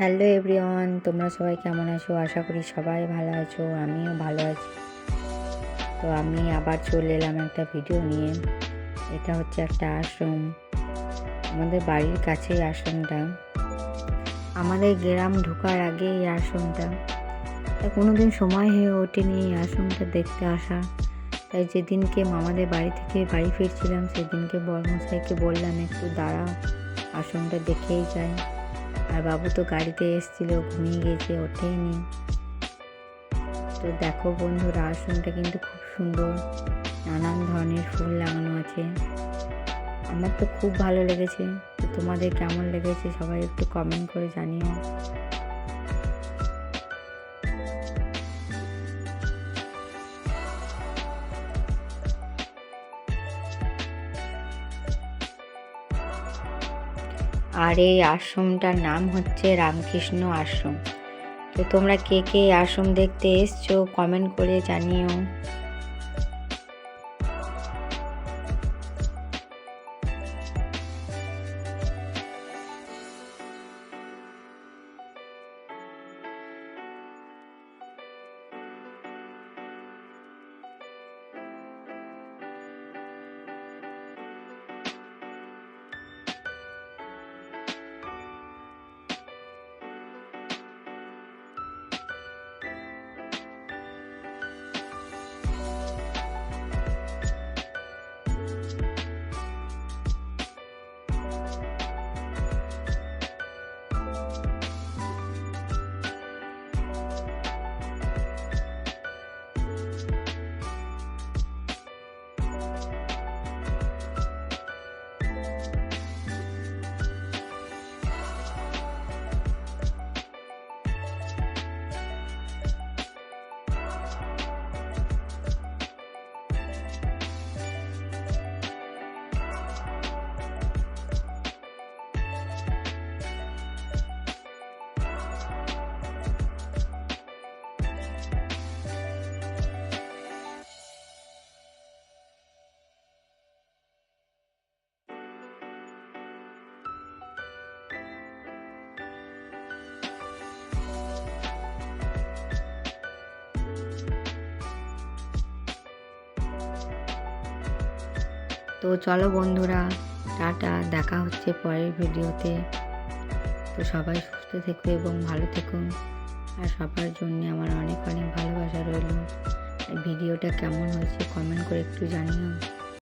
Hello everyone, তোমরা সবাই কেমন আছো? আশা করি সবাই ভালো আছো, আমিও ভালো আছি। তো আমি আবার চলে এলাম একটা ভিডিও নিয়ে। এটা হচ্ছে একটা আশ্রম। আমাদের বাড়ির কাছেই আশ্রমটা। আমাদের গ্রাম ঢোকার আগে এই আশ্রমটা। তাই কোনো দিন সময় হয়ে ওঠেনি এই আশ্রমটা দেখতে আসা। তাই যেদিনকে মামাদের বাড়ি থেকে বাড়ি ফিরছিলাম, সেদিনকে বর্মশাইকে বললাম, একটু দাঁড়া, আশ্রমটা দেখেই যাই। আর বাবু তো গাড়িতে এসেছিল, ঘুমিয়ে গেছে, ওঠেনি। তো দেখো বন্ধুরা আশ্রমটা কিন্তু খুব সুন্দর, নানান ধরনের ফুল লাগানো আছে। আমার তো খুব ভালো লেগেছে, তো তোমাদের কেমন লেগেছে সবাই একটু কমেন্ট করে জানিও। আর এই আশ্রমটার নাম হচ্ছে রামকৃষ্ণ আশ্রম। তো তোমরা কে কে আশ্রম দেখতে এসছো কমেন্ট করে জানিও। তো চলো বন্ধুরা, টাটা, দেখা হচ্ছে পরের ভিডিওতে। তো সবাই সুস্থ থেকো এবং ভালো থেকো। আর সবার জন্য আমার অনেক অনেক ভালোবাসা রইল। ভিডিওটা কেমন হয়েছে কমেন্ট করে একটু জানিও।